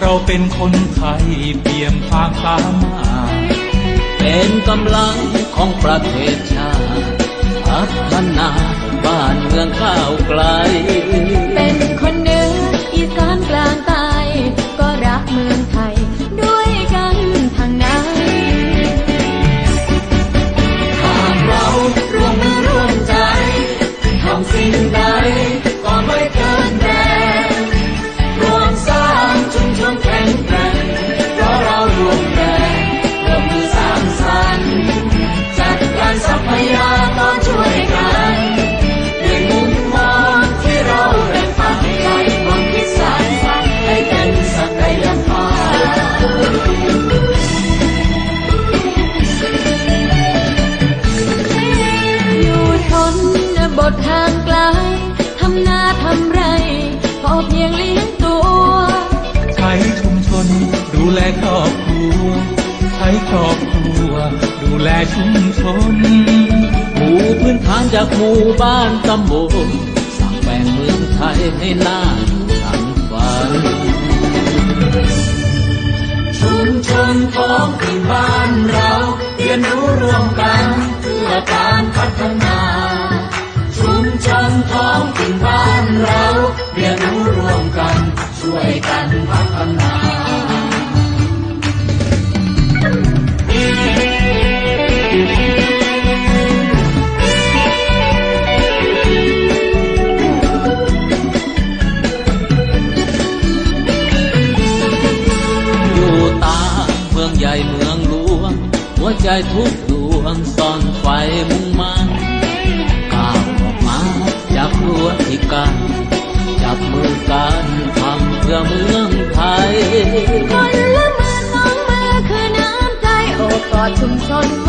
เราเป็นคนไทยเปี่ยมภางสามารถเป็นกำลังของประเทศชาติพัฒนาบ้านเมืองข้าว บทห่างไกล ทำนาทำไร พอเพียงเลี้ยงตัว ใช้ชุมชน ดูแลครอบครัว ใช้ครอบครัว ดูแลชุมชน หมู่พื้นฐานจากหมู่บ้านตำบลสร้างแบ่งเมืองไทยให้น่าทันฝันชุมชนท้องถิ่นบ้านเรา เรียนรู้ร่วมกันเพื่อการพัฒนา ท้องถิ่นบ้านเราเรียนรู้ร่วมกันช่วยกันพัฒนาดูตาเมืองใหญ่เมืองหลวง หัวใจทุกดวงซ่อนไฟมุ่งมั่น คนละมื่อสองมือคือน้ำใจโอบกอดชุมชน